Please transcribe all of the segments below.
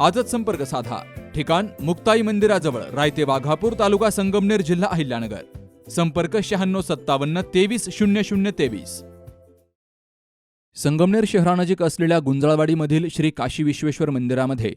आजच संपर्क साधा. ठिकाण मुक्ताई मंदिराजवळ रायते वाघापूर तालुका संगमनेर जिल्हा अहिल्यानगर. संपर्क शहाण्णव सत्तावन्न तेवीस शून्य शून्य तेवीस. संगमनेर शहरानजीक असलेल्या गुंजाळवाडीमधील श्री काशी विश्वेश्वर मंदिरामध्ये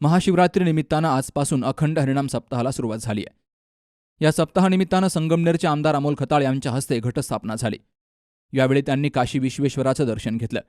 महाशिवरात्री निमित्तानं आजपासून अखंड हरिणाम सप्ताहाला सुरुवात झाली आहे. या सप्ताहानिमित्तानं संगमनेरचे आमदार अमोल खताळ यांच्या हस्ते घटस्थापना झाली. यावेळी त्यांनी काशी विश्वेश्वराचं दर्शन घेतलं.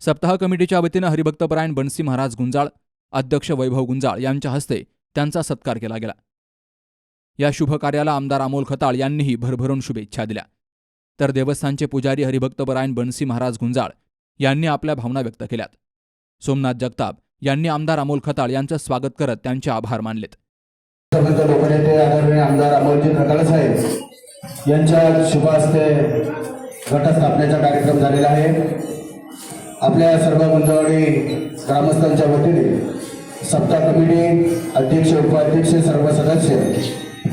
सप्ताह कमिटीच्या वतीनं हरिभक्तपरायण बनसी महाराज गुंजाळ अध्यक्ष वैभव गुंजाळ यांच्या हस्ते त्यांचा सत्कार केला गेला. या शुभ कार्याला आमदार अमोल खताळ यांनीही भरभरून शुभेच्छा दिल्या. तर देवस्थानचे पुजारी हरिभक्तपरायण बनसी महाराज गुंजाळ यांनी आपल्या भावना व्यक्त केल्यात. सोमनाथ जगताप यांनी आमदार अमोल खताळ यांचं स्वागत करत त्यांचे आभार मानलेत. आमदार अमोलजी खताळ साहेब यांच्या शुभ हस्ते घटस्थापनेचा कार्यक्रम झालेला आहे. आपल्या सर्व गुंजवाडी ग्रामस्थांच्या वतीने सप्ताह कमिटी अध्यक्ष उपाध्यक्ष सर्व सदस्य.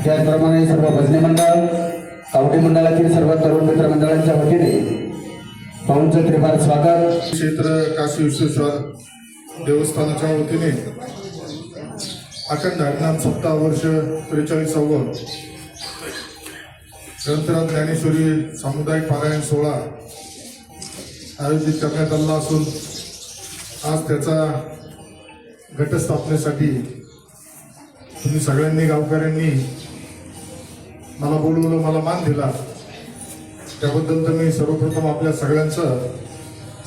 त्याचप्रमाणे सर्व भजनी मंडळ कावडी मंडळातील सर्व तरुण मित्र मंडळांच्या वतीने पाहुणचं त्रिभार स्वागत. क्षेत्र काशी विश्वेश्वर देवस्थानाच्या वतीने अखंड हरिनाम सप्ताह वर्ष त्रेचाळीसावं ग्रंथराज ज्ञानेश्वरी सामुदायिक पारायण सोहळा आयोजित करण्यात आला असून आज त्याचा घटस्थापनेसाठी तुम्ही सगळ्यांनी गावकऱ्यांनी मला बोलवलं मला मान दिला. त्याबद्दल तर मी सर्वप्रथम आपल्या सगळ्यांचं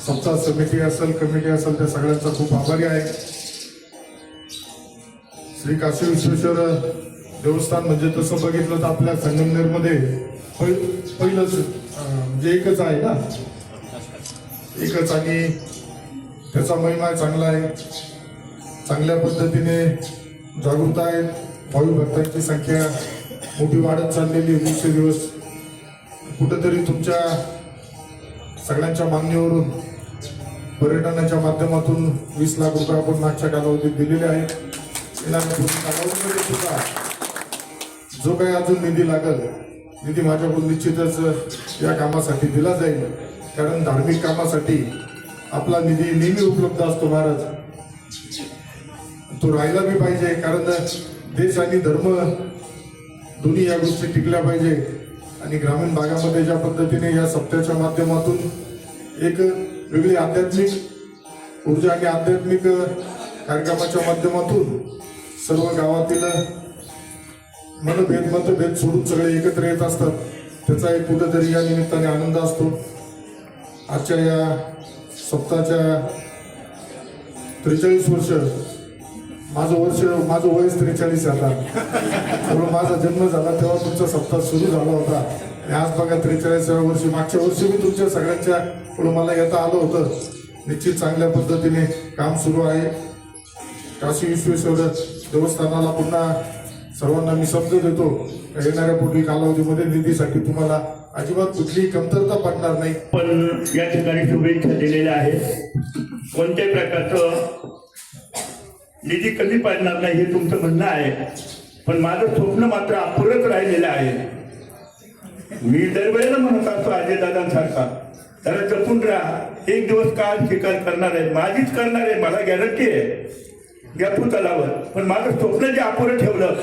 सप्ताह समिती असेल कमिटी असेल त्या सगळ्यांचा खूप आभारी आहे. श्री काशी विश्वेश्वर देवस्थान म्हणजे तसं बघितलं तर आपल्या संगमनेरमध्ये पहिलंच म्हणजे एकच आहे ना? एकच आणि त्याचा महिमा चांगला आहे. चांगल्या पद्धतीने जागृत आहेत. भावी भक्तांची संख्या मोठी वाढत चाललेली आहे. दिवसेदिवस कुठंतरी तुमच्या सगळ्यांच्या मागणीवरून पर्यटनाच्या माध्यमातून वीस लाख रुपये आपण मागच्या कालावधीत दिलेले आहेत. कालावधीमध्ये सुद्धा जो काही अजून निधी लागेल निधी माझ्याकडून निश्चितच या कामासाठी दिला जाईल. कारण धार्मिक कामासाठी आपला निधी नेहमी उपलब्ध असतो महाराज. तो राहिला बी पाहिजे कारण देश आणि धर्म दोन्ही या गोष्टी टिकल्या पाहिजे. आणि ग्रामीण भागामध्ये ज्या पद्धतीने या सप्त्याच्या माध्यमातून एक वेगळी आध्यात्मिक ऊर्जा आणि आध्यात्मिक कार्यक्रमाच्या माध्यमातून सर्व गावातील मनभेद मतभेद सोडून सगळे एकत्र येत असतात. त्याचा एक कुठेतरी या निमित्ताने आनंद असतो. आजच्या या सप्ताहाच्या त्रेचाळीस वर्ष माझं वर्ष माझं वय त्रेचाळीस आता. त्यामुळे माझा जन्म झाला तेव्हा तुमचा सप्ताह सुरू झाला होता. आणि आज बघा त्रेचाळीसाव्या वर्षी मागच्या वर्षी मी तुमच्या सगळ्यांच्या पुढे मला येता आलं होतं. निश्चित चांगल्या पद्धतीने काम सुरू आहे. काशी विश्वेश्वर देवस्थानाला पुन्हा सर्वांना मी शब्द देतो. येणाऱ्या पुढील कालावधीमध्ये निधीसाठी तुम्हाला अजिबात कुठलीही कमतरता पडणार नाही. पण या ठिकाणी शुभेच्छा दिलेल्या आहेत. कोणत्याही प्रकारचं निधी कमी पाडणार नाही हे तुमचं म्हणणं आहे. पण माझं स्वप्न मात्र अपुरच राहिलेलं आहे. मी दरवेळेला म्हणत असतो अजयदादांसारखा त्याला जपून राहा. एक दिवस काळ स्वीकार करणार आहे. माझीच करणार आहे. मला गॅरंटी आहे. व्यापू तलावर पण माझं स्वप्न जे अपुरं ठेवलं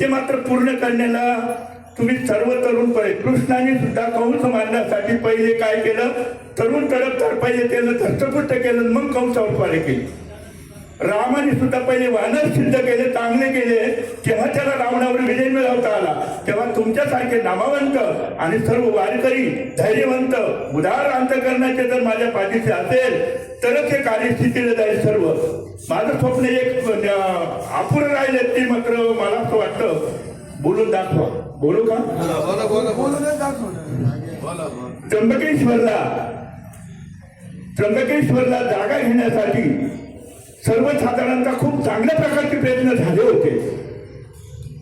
ते मात्र पूर्ण करण्याला तुम्ही सर्व तरुण पळे कृष्णाने सुद्धा कंस मारण्यासाठी पहिले काय केलं? तरुण तडप पाहिजे केलं धष्टपुष्ट केलं मग कंस स्वारी केली. रामाने सुद्धा पहिले वानर सिद्ध केले चांगले केले. तेव्हा त्याला रावणावर विजय मिळवता आला. तेव्हा तुमच्यासारखे नामावंत आणि सर्व वारकरी धैर्यवंत उदार अंतकरणाचे जर माझ्या पाठीशी असेल तरच हे कार्यस्थितीला जाईल सर्व. माझं स्वप्न एक अपुरं राहिले ते मात्र मला असं वाटतं. बोलून दाखवा. बोलू का? त्र्यंबकेश्वरला. त्र्यंबकेश्वरला जागा घेण्यासाठी सर्वसाधारणता खूप चांगल्या प्रकारचे प्रयत्न झाले होते.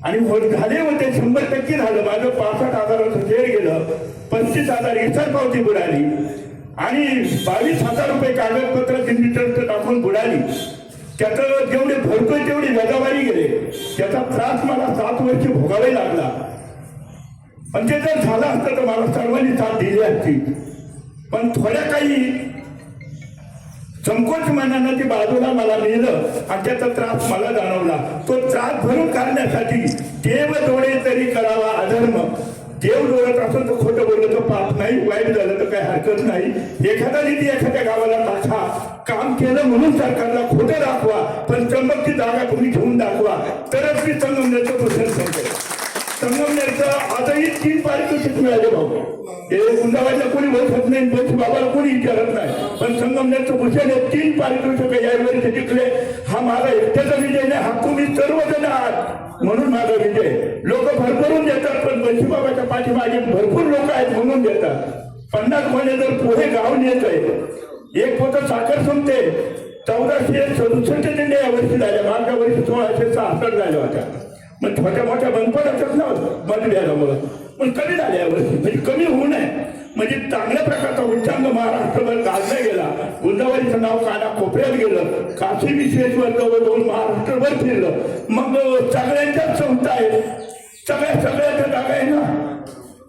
आणि झाले होते शंभर टक्के झालं. माझं पासष्ट हजाराचं शेअर गेलं पंचवीस हजार इतर पावती बुडाली. आणि बावीस हजार रुपये कागदपत्र दिल्लीपर्यंत टाकून बुडाली. त्याचं जेवढे भरतोय तेवढे वजाबारी गेले. त्याचा त्रास मला सात वर्ष भोगावे लागला. पण ते जर झालं असतं तर मला सर्वांनी साथ दिली असती. पण थोड्या काही संकोच मनानं ते बाजूला मला नेलं आणि त्याचा त्रास मला जाणवला. तो त्रास भरून काढण्यासाठी देव डोळे तरी करावा अधर्म. देव डोळत असेल तर खोटं बोललं तर पाप नाही वाईट झालं तर काही हरकत नाही. एखादा निधी एखाद्या गावाला टाका काम केलं म्हणून सरकारला खोटं दाखवा पण चंबकची जागा तुम्ही घेऊन दाखवा. तरच मी संगमनेरचं भूषण समजेल संगमनेरचं आजही तीन पारितोषिक मिळाले भाऊ ते गुंडाबाईला कोणी बसत नाही बस बाबाला कोणी विचारत नाही. पण संगमनेरचं भूषण हे तीन पारितोषिक यावेळी ते जिंकले हा माझा एकट्याचा विजय नाही हा तुम्ही सर्वजण आहात म्हणून माझा विजय. लोक भरभरून देतात पण बंशी बाबाच्या पाठीमागे भरपूर लोक आहेत म्हणून देतात. पन्नास महिने जर पोहे गाव नेत आहे एक पोत साखर संपते. चौदाशे सदुसष्ट दिंडे या वर्षी झाल्या मागच्या वर्षी सोळाशे सहासष्ट झाल्या होत्या. मग छोट्या मोठ्या बंद पडतच ना बंद मतभेदामुळं पण कमी झाल्या या वर्षी म्हणजे कमी होऊ नये. म्हणजे चांगल्या प्रकारचा उच्चांग महाराष्ट्रभर गाजला गेला. गुंदावरीचं नाव काना कोपऱ्यात गेलं. काशी विश्वेश्वर जवळ महाराष्ट्रभर फिरलं. मग सगळ्यांच्याच संस्था आहे सगळ्या सगळ्याच्या जागा आहे ना?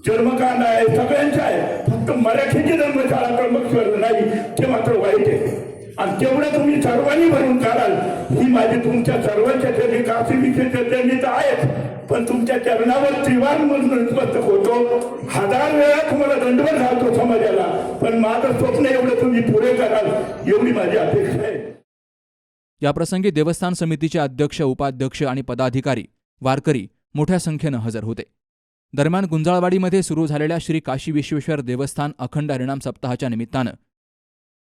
जन्मकांड आहे सगळ्यांच्या आहे. फक्त मराठीची धर्मशाळा कर्मश्वर नाही ते मात्र वाईट आहे. आणि तेवढं तुम्ही सर्वांनी भरून काढाल ही माझी तुमच्या सर्वांच्या चरणी काशी विषयाच्या चरणी तर आहेच पण तुमच्या चरणावर त्रिवार नतमस्तक होतो. हजार वेळा तुम्हाला दंडवत घालतो समाजाला. पण माझं स्वप्न एवढं तुम्ही पुरे कराल एवढी माझी अपेक्षा आहे. याप्रसंगी देवस्थान समितीचे अध्यक्ष उपाध्यक्ष आणि पदाधिकारी वारकरी मोठ्या संख्येनं हजर होते. दरम्यान गुंजाळवाडीमध्ये सुरू झालेल्या श्री काशी विश्वेश्वर देवस्थान अखंड हरिणाम सप्ताहाच्या निमित्तानं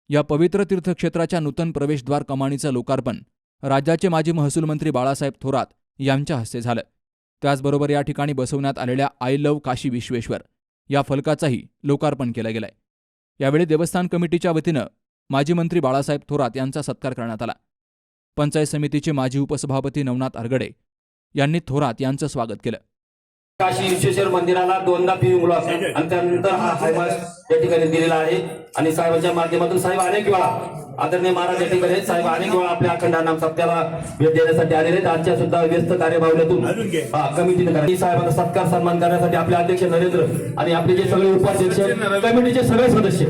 या पवित्र तीर्थक्षेत्राच्या नूतन प्रवेशद्वार कमानीचं लोकार्पण राज्याचे माजी महसूल मंत्री बाळासाहेब थोरात यांच्या हस्ते झालं. त्याचबरोबर या ठिकाणी बसवण्यात आलेल्या आय लव्ह काशी विश्वेश्वर या फलकाचाही लोकार्पण केलं गेलंय. यावेळी देवस्थान कमिटीच्या वतीनं माजी मंत्री बाळासाहेब थोरात यांचा सत्कार करण्यात आला. पंचायत समितीचे माजी उपसभापती नवनाथ अरगडे यांनी थोरात यांचं स्वागत केलं. काशी विश्वेश्वर मंदिराला दोनदा फिरून बोला आणि त्यानंतर हा हायमास या ठिकाणी दिलेला आहे. आणि साहेबांच्या माध्यमातून साहेब अनेक वेळा आदरणीय महाराज या ठिकाणी. साहेब अनेक वेळा आपल्या अखंड नाम सत्याला भेट देण्यासाठी आलेले आहेत. आजच्या सुद्धा व्यस्त कार्यभावनेतून हा कमिटीने करा. साहेबांचा सत्कार सन्मान करण्यासाठी आपले अध्यक्ष नरेंद्र आणि आपले जे सगळे उपाध्यक्ष कमिटीचे सगळे सदस्य.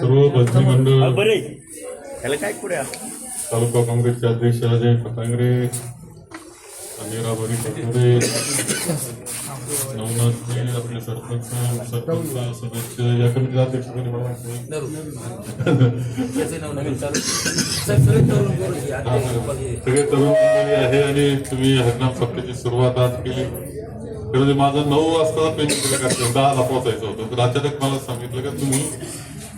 सर्व मंडळ काय पुढे तालुका काँग्रेसचे अध्यक्ष अजय फटांगरे अनिरा बरी नवनाथ आपले सरपंच सरपंच सदस्य या कमिटीचे अध्यक्ष सगळे तरुण मंडळी आहे आणि तुम्ही हरनाम सप्त्याची सुरुवात आज केली. खरं म्हणजे माझं नऊ वाजता पेमेंट कार्यक्रम दहाला पोहोचायचं होतं. तर अचानक मला सांगितलं का तुम्ही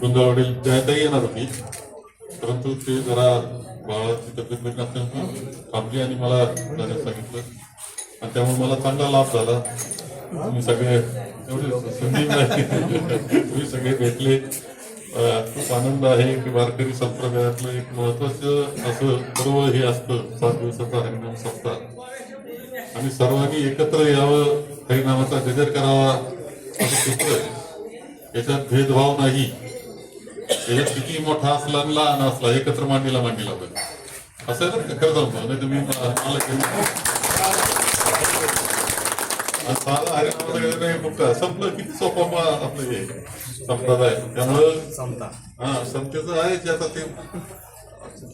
गुंजावडील जायताही येणार होती परंतु ते जरा बाळाची तब्येत बरी नसल्यामुळे थांबली आणि मला जाण्यास सांगितलं. आणि त्यामुळे मला चांगला लाभ झाला. तुम्ही सगळे एवढे संधी मिळाली. तुम्ही सगळे भेटले. खूप आनंद आहे की वारकरी संप्रदायातलं एक महत्वाचं असं पर्व हे असतं. सात दिवसाचा हरिनाम सप्ताह. आणि सर्वांनी एकत्र यावं हरिनामाचा गजर करावा असं सूत्र आहे. याच्यात भेदभाव नाही. याच्यात किती मोठा असला आणि लहान असला एकत्र मांडीला मांडीला पाहिजे असं ना खरं सांगतो. नाही तुम्ही साधा गजर नाही फक्त संपलं. किती सोपा आपलं हे? संप्रदाय. त्यामुळं हा समतेचं आहे जे आता ते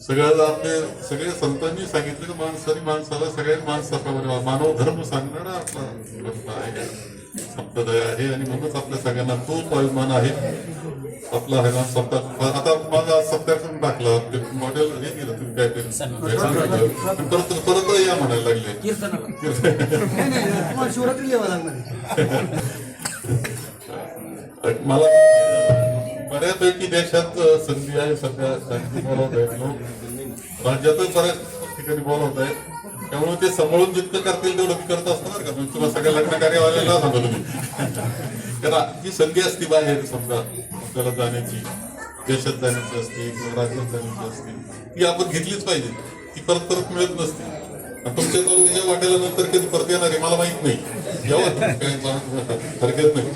सगळं आपले सगळे संतांनी सांगितलं की माणसाने माणसाला सगळ्या माणसाप्रमाणे मानव धर्म सांगणारा आपला आहे. संप्रदाय आहे आणि म्हणूनच आपल्या सगळ्यांना तोच अभिमान आहे. आपला आहे ना सप्ताह आता माझा सप्ताह टाकला ते मॉडेल हे केलं तुम्ही काय सांगितलं. परत परत या म्हणायला लागले. मला बऱ्यापैकी देशात संधी आहे सध्या. शांती बोलवत आहेत लोक राज्यातच बऱ्याच ठिकाणी बोलवत आहेत. त्यामुळे ते सांभाळून जितकं करतील तेवढं करत असणार का? म्हणजे तुम्हाला सगळ्या लग्न कार्यवाल्याला सांगतो तुम्ही. कारण ही संधी असती बाहेर समजा आपल्याला जाण्याची देशात जाण्याची असते किंवा राज्यात जाण्याची असते ती आपण घेतलीच पाहिजे. ती परत परत मिळत नसते. आणि तुमच्या तालुक्याच्या वाट्याला नंतर कधी परत येणार आहे मला माहीत नाही. जेव्हा हरकत नाही.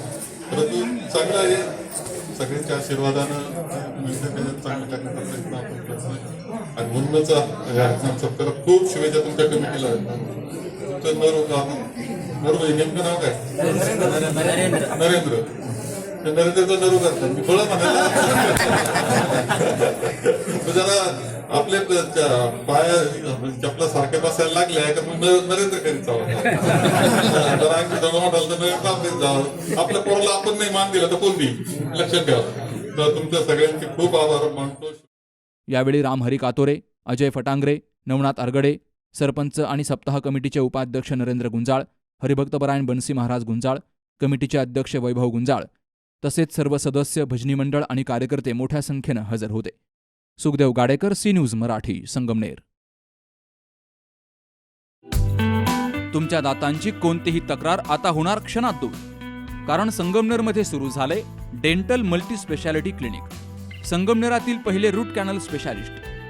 परंतु चांगलं आहे. सगळ्यांच्या आशीर्वादानं मिळतं त्याच्यात चांगलं करण्याचा प्रयत्न आपण करतोय आणि म्हणूनच खूप शुभेच्छा तुमच्या कमिटीला. तुमचं नर नर नेमकं नाव काय? नरेंद्र. नरेंद्रचं नरू करतात मी फळं म्हणा जरा आपल्या पाया चपला सारख्या बसायला लागल्या का मग नरेंद्र करीत जावं? जरा आणखी म्हणाल तर नरेंद्र आपलीच जावं. आपल्या पोराला आपण नाही मान दिला तर कोण देईल? लक्षात ठेवा. तर तुमच्या सगळ्यांचे खूप आभार मानतो. यावेळी रामहरी कातोरे अजय फटांगरे नवनाथ अरगडे सरपंच आणि सप्ताह कमिटीचे उपाध्यक्ष नरेंद्र गुंजाळ हरिभक्तपरायण बनसी महाराज गुंजाळ कमिटीचे अध्यक्ष वैभव गुंजाळ. तसेच सर्व सदस्य भजनी मंडळ आणि कार्यकर्ते मोठ्या संख्येनं हजर होते. Sukhdev Gadekar C news Marathi Sangamner. तुमच्या दातांची कोणतीही तक्रार आता होणार क्षणात दूर. कारण संगमनेरमध्ये सुरू झाले डेंटल मल्टी स्पेशालिटी क्लिनिक. संगमनेरातील पहिले root canal specialist.